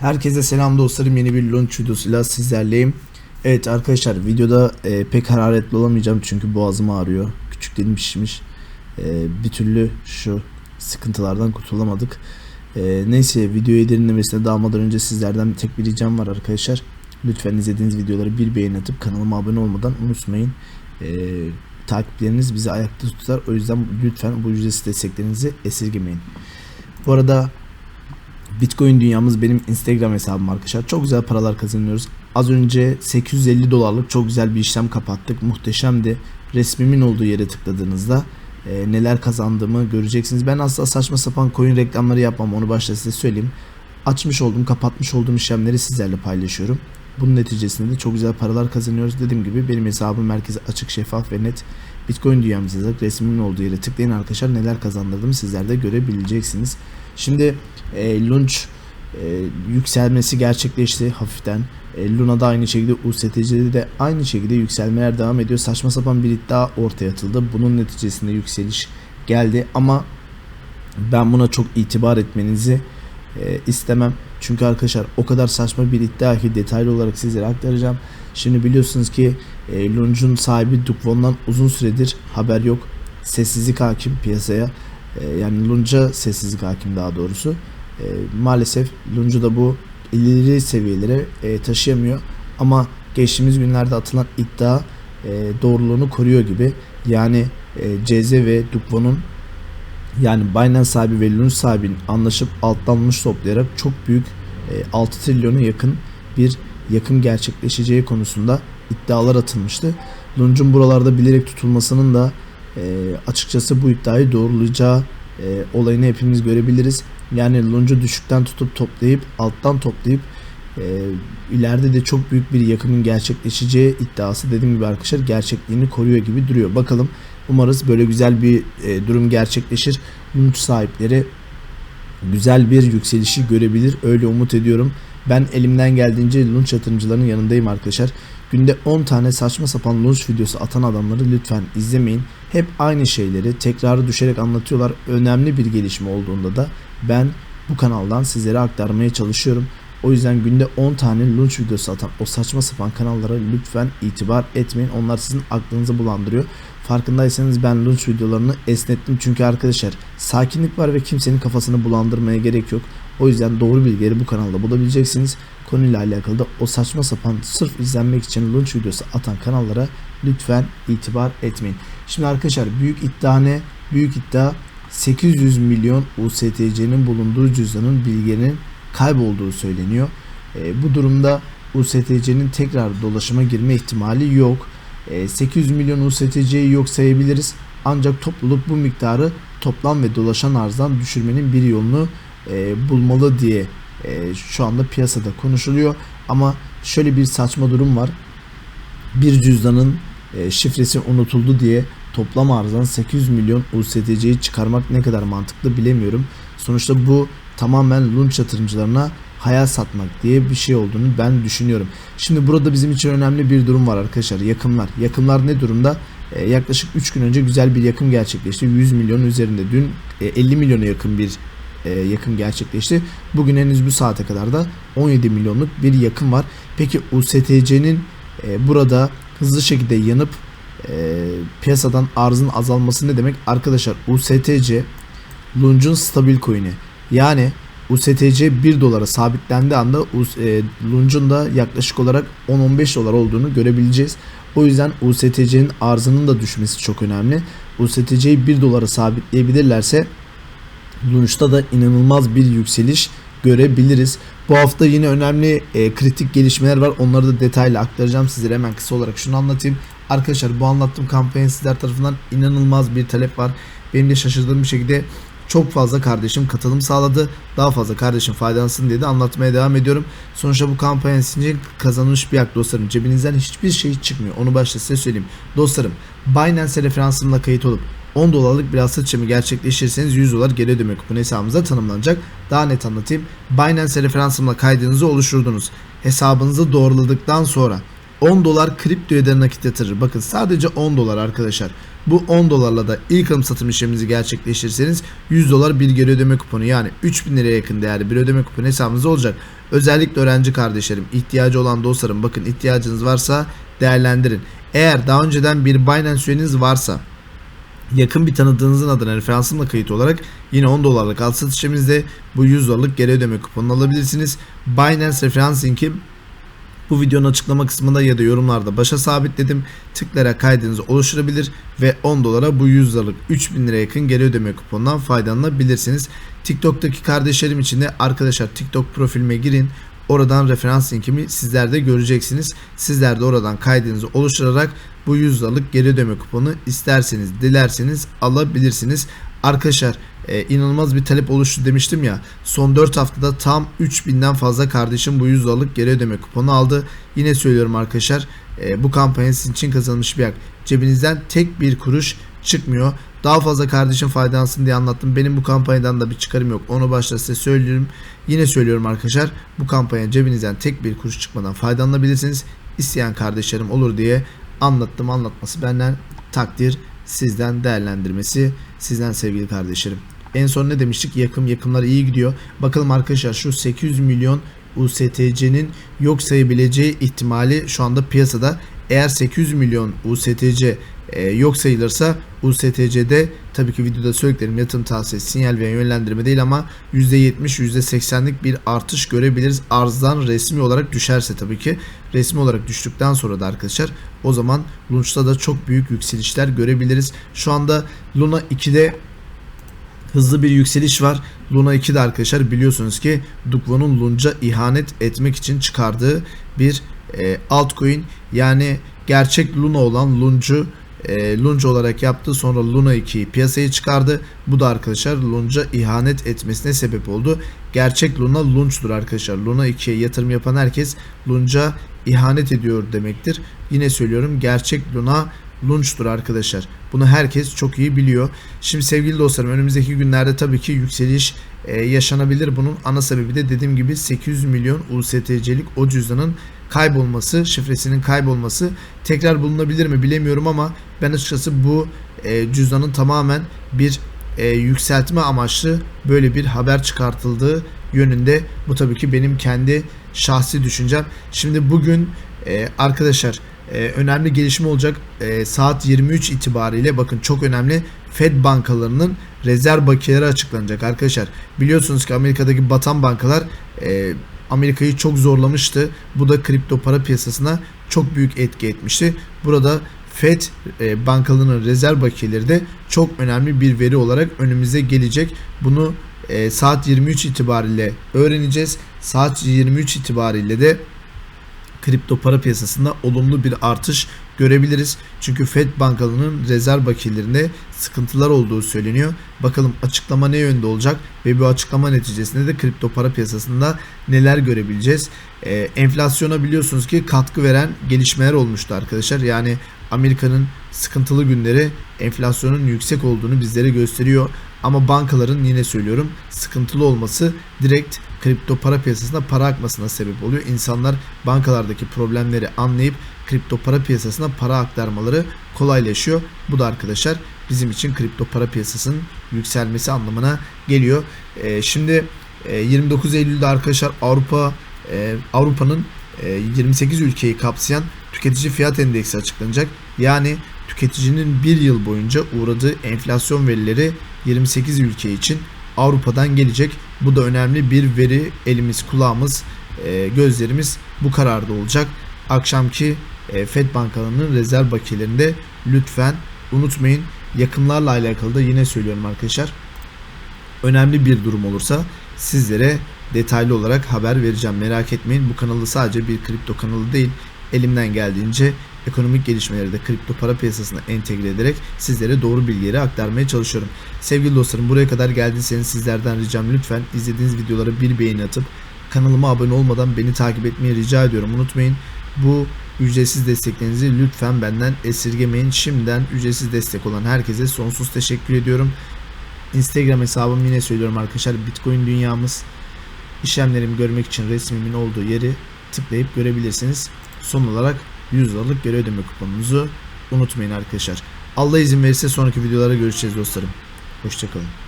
Herkese selam dostlarım yeni bir launch videosuyla sizlerleyim. Evet arkadaşlar videoda e, pek hararetli olamayacağım çünkü boğazım ağrıyor. Küçük dilim şişmiş. E, bir türlü şu sıkıntılardan kurtulamadık. E, neyse videoyu derinlemesine dalmadan önce sizlerden tek bir ricam var arkadaşlar. Lütfen izlediğiniz videoları bir beğeni atıp kanalıma abone olmadan unutmayın. E, takipleriniz bizi ayakta tutar. O yüzden lütfen bu ücretsiz desteklerinizi esirgemeyin. Bu arada Bitcoin dünyamız benim Instagram hesabım arkadaşlar. Çok güzel paralar kazanıyoruz. Az önce 850 dolarlık çok güzel bir işlem kapattık. Muhteşemdi. Resmimin olduğu yere tıkladığınızda e, neler kazandığımı göreceksiniz. Ben asla saçma sapan coin reklamları yapmam. Onu başta size söyleyeyim. Açmış olduğum, kapatmış olduğum işlemleri sizlerle paylaşıyorum. Bunun neticesinde de çok güzel paralar kazanıyoruz. Dediğim gibi benim hesabım merkezi açık, şeffaf ve net. Bitcoin dünyamızda da resmimin olduğu yere tıklayın arkadaşlar. Neler kazandırdığımı sizler de görebileceksiniz. Şimdi e, Launch e, yükselmesi gerçekleşti hafiften. E, Luna'da aynı şekilde USTC'de de aynı şekilde yükselmeler devam ediyor. Saçma sapan bir iddia ortaya atıldı. Bunun neticesinde yükseliş geldi ama ben buna çok itibar etmenizi e, istemem. Çünkü arkadaşlar o kadar saçma bir iddia ki detaylı olarak sizlere aktaracağım. Şimdi biliyorsunuz ki e, Lunch'un sahibi Dukvon'dan uzun süredir haber yok. Sessizlik hakim piyasaya. E, yani Lunch'a sessizlik hakim daha doğrusu. E, maalesef Lunch'u da bu ileri seviyelere e, taşıyamıyor. Ama geçtiğimiz günlerde atılan iddia e, doğruluğunu koruyor gibi. Yani e, CZ ve Dukvon'un yani Binance sahibi ve Lunch sahibinin anlaşıp altlanmış toplayarak çok büyük e, 6 trilyona yakın bir yakın gerçekleşeceği konusunda iddialar atılmıştı. Lunch'un buralarda bilerek tutulmasının da e, açıkçası bu iddiayı doğrulayacağı e, olayını hepimiz görebiliriz. Yani Lunch'u düşükten tutup toplayıp alttan toplayıp e, ileride de çok büyük bir yakımın gerçekleşeceği iddiası dediğim gibi arkadaşlar gerçekliğini koruyor gibi duruyor. Bakalım umarız böyle güzel bir e, durum gerçekleşir. Lunch sahipleri güzel bir yükselişi görebilir. Öyle umut ediyorum. Ben elimden geldiğince lunch yatırımcılarının yanındayım arkadaşlar. Günde 10 tane saçma sapan lunch videosu atan adamları lütfen izlemeyin. Hep aynı şeyleri tekrarı düşerek anlatıyorlar. Önemli bir gelişme olduğunda da ben bu kanaldan sizlere aktarmaya çalışıyorum. O yüzden günde 10 tane lunch videosu atan o saçma sapan kanallara lütfen itibar etmeyin. Onlar sizin aklınızı bulandırıyor. Farkındaysanız ben lunch videolarını esnettim çünkü arkadaşlar sakinlik var ve kimsenin kafasını bulandırmaya gerek yok. O yüzden doğru bilgileri bu kanalda bulabileceksiniz. Konuyla alakalı da o saçma sapan sırf izlenmek için lunch videosu atan kanallara lütfen itibar etmeyin. Şimdi arkadaşlar büyük iddia ne? Büyük iddia 800 milyon USTC'nin bulunduğu cüzdanın bilginin kaybolduğu söyleniyor. E, bu durumda USTC'nin tekrar dolaşıma girme ihtimali yok. E, 800 milyon USTC'yi yok sayabiliriz. Ancak topluluk bu miktarı toplam ve dolaşan arzdan düşürmenin bir yolunu e, bulmalı diye e, şu anda piyasada konuşuluyor. Ama şöyle bir saçma durum var. Bir cüzdanın e, şifresi unutuldu diye toplam arzdan 800 milyon USDC'yi çıkarmak ne kadar mantıklı bilemiyorum. Sonuçta bu tamamen lunch yatırımcılarına hayal satmak diye bir şey olduğunu ben düşünüyorum. Şimdi burada bizim için önemli bir durum var arkadaşlar. Yakımlar. Yakımlar ne durumda? Ee, yaklaşık 3 gün önce güzel bir yakım gerçekleşti. 100 milyon üzerinde. Dün e, 50 milyona yakın bir yakım gerçekleşti. Bugün henüz bu saate kadar da 17 milyonluk bir yakım var. Peki USTC'nin e, burada hızlı şekilde yanıp e, piyasadan arzın azalması ne demek? Arkadaşlar USTC Lunch'un stabil coin'i. Yani USTC 1 dolara sabitlendiği anda e, Lunch'un da yaklaşık olarak 10-15 dolar olduğunu görebileceğiz. O yüzden USTC'nin arzının da düşmesi çok önemli. USTC'yi 1 dolara sabitleyebilirlerse Lunch'ta da inanılmaz bir yükseliş görebiliriz. Bu hafta yine önemli e, kritik gelişmeler var. Onları da detaylı aktaracağım sizlere. Hemen kısa olarak şunu anlatayım. Arkadaşlar bu anlattığım kampanya sizler tarafından inanılmaz bir talep var. Benim de şaşırdığım bir şekilde çok fazla kardeşim katılım sağladı. Daha fazla kardeşim faydalansın diye de anlatmaya devam ediyorum. Sonuçta bu kampanya sizce kazanılmış bir hak dostlarım. Cebinizden hiçbir şey çıkmıyor. Onu başta size söyleyeyim. Dostlarım Binance referansımla kayıt olup 10 dolarlık bir asıl işlemi gerçekleştirirseniz 100 dolar geri ödeme kuponu hesabınıza tanımlanacak. Daha net anlatayım. Binance referansımla kaydınızı oluşturdunuz. Hesabınızı doğruladıktan sonra 10 dolar kripto eder nakit yatırır. Bakın sadece 10 dolar arkadaşlar. Bu 10 dolarla da ilk alım satım işleminizi gerçekleştirirseniz 100 dolar bir geri ödeme kuponu yani 3000 liraya yakın değerli bir ödeme kuponu hesabınızda olacak. Özellikle öğrenci kardeşlerim, ihtiyacı olan dostlarım bakın ihtiyacınız varsa değerlendirin. Eğer daha önceden bir Binance üyeniz varsa yakın bir tanıdığınızın adına referansımla kayıt olarak yine 10 dolarlık alt satış işlemimizde bu 100 dolarlık geri ödeme kuponunu alabilirsiniz. Binance referans linki bu videonun açıklama kısmında ya da yorumlarda başa sabitledim. Tıklayarak kaydınızı oluşturabilir ve 10 dolara bu 100 liralık 3000 liraya yakın geri ödeme kuponundan faydalanabilirsiniz. TikTok'taki kardeşlerim için de arkadaşlar TikTok profilime girin. Oradan referans linkimi sizler de göreceksiniz. Sizler de oradan kaydınızı oluşturarak bu 100 liralık geri ödeme kuponu isterseniz dilerseniz alabilirsiniz. Arkadaşlar e, inanılmaz bir talep oluştu demiştim ya. Son 4 haftada tam 3000'den fazla kardeşim bu 100 dolarlık geri ödeme kuponu aldı. Yine söylüyorum arkadaşlar e, bu kampanya sizin için kazanılmış bir hak. Cebinizden tek bir kuruş çıkmıyor. Daha fazla kardeşim faydalansın diye anlattım. Benim bu kampanyadan da bir çıkarım yok. Onu başta size söylüyorum. Yine söylüyorum arkadaşlar. Bu kampanya cebinizden tek bir kuruş çıkmadan faydalanabilirsiniz. İsteyen kardeşlerim olur diye anlattım. Anlatması benden takdir sizden değerlendirmesi sizden sevgili kardeşlerim. En son ne demiştik? Yakım yakımlar iyi gidiyor. Bakalım arkadaşlar şu 800 milyon USTC'nin yok sayabileceği ihtimali şu anda piyasada. Eğer 800 milyon USTC e, yok sayılırsa USTC'de tabii ki videoda söylediklerim yatırım tavsiyesi sinyal veya yönlendirme değil ama %70 %80'lik bir artış görebiliriz. Arzdan resmi olarak düşerse tabii ki resmi olarak düştükten sonra da arkadaşlar o zaman Lunch'ta da çok büyük yükselişler görebiliriz. Şu anda Luna 2'de hızlı bir yükseliş var. Luna 2'de arkadaşlar biliyorsunuz ki Dukvo'nun Lunch'a ihanet etmek için çıkardığı bir e, altcoin yani gerçek Luna olan Lunch'u e, Lunge olarak yaptı. Sonra Luna 2'yi piyasaya çıkardı. Bu da arkadaşlar Lunge'a ihanet etmesine sebep oldu. Gerçek Luna Lunge'dur arkadaşlar. Luna 2'ye yatırım yapan herkes Lunge'a ihanet ediyor demektir. Yine söylüyorum gerçek Luna Lunch'tur arkadaşlar. Bunu herkes çok iyi biliyor. Şimdi sevgili dostlarım önümüzdeki günlerde tabii ki yükseliş e, yaşanabilir. Bunun ana sebebi de dediğim gibi 800 milyon USTC'lik o cüzdanın kaybolması, şifresinin kaybolması tekrar bulunabilir mi bilemiyorum ama ben açıkçası bu e, cüzdanın tamamen bir e, yükseltme amaçlı böyle bir haber çıkartıldığı yönünde. Bu tabii ki benim kendi şahsi düşüncem. Şimdi bugün e, arkadaşlar e, önemli gelişme olacak. E, saat 23 itibariyle bakın çok önemli Fed bankalarının rezerv bakiyeleri açıklanacak arkadaşlar. Biliyorsunuz ki Amerika'daki batan bankalar e, Amerika'yı çok zorlamıştı. Bu da kripto para piyasasına çok büyük etki etmişti. Burada Fed e, bankalarının rezerv bakiyeleri de çok önemli bir veri olarak önümüze gelecek. Bunu e, saat 23 itibariyle öğreneceğiz. Saat 23 itibariyle de kripto para piyasasında olumlu bir artış görebiliriz. Çünkü Fed bankalarının rezerv bakiyelerinde sıkıntılar olduğu söyleniyor. Bakalım açıklama ne yönde olacak ve bu açıklama neticesinde de kripto para piyasasında neler görebileceğiz. Ee, enflasyona biliyorsunuz ki katkı veren gelişmeler olmuştu arkadaşlar. Yani Amerika'nın sıkıntılı günleri enflasyonun yüksek olduğunu bizlere gösteriyor. Ama bankaların yine söylüyorum sıkıntılı olması direkt kripto para piyasasına para akmasına sebep oluyor. İnsanlar bankalardaki problemleri anlayıp kripto para piyasasına para aktarmaları kolaylaşıyor. Bu da arkadaşlar bizim için kripto para piyasasının yükselmesi anlamına geliyor. E, şimdi e, 29 Eylül'de arkadaşlar Avrupa e, Avrupa'nın e, 28 ülkeyi kapsayan tüketici fiyat endeksi açıklanacak. Yani tüketicinin bir yıl boyunca uğradığı enflasyon verileri 28 ülke için Avrupa'dan gelecek. Bu da önemli bir veri. Elimiz, kulağımız, e, gözlerimiz bu kararda olacak. Akşamki e, Fed bankalarının rezerv bakiyelerinde lütfen unutmayın. Yakınlarla alakalı da yine söylüyorum arkadaşlar. Önemli bir durum olursa sizlere detaylı olarak haber vereceğim. Merak etmeyin. Bu kanalı sadece bir kripto kanalı değil. Elimden geldiğince ekonomik gelişmeleri de kripto para piyasasına entegre ederek sizlere doğru bilgileri aktarmaya çalışıyorum. Sevgili dostlarım buraya kadar geldiyseniz sizlerden ricam lütfen izlediğiniz videolara bir beğeni atıp kanalıma abone olmadan beni takip etmeyi rica ediyorum. Unutmayın bu ücretsiz desteklerinizi lütfen benden esirgemeyin. Şimdiden ücretsiz destek olan herkese sonsuz teşekkür ediyorum. Instagram hesabım yine söylüyorum arkadaşlar Bitcoin dünyamız. İşlemlerimi görmek için resmimin olduğu yeri tıklayıp görebilirsiniz. Son olarak 100 liralık geri ödeme kuponunuzu unutmayın arkadaşlar. Allah izin verirse sonraki videolarda görüşeceğiz dostlarım. Hoşçakalın.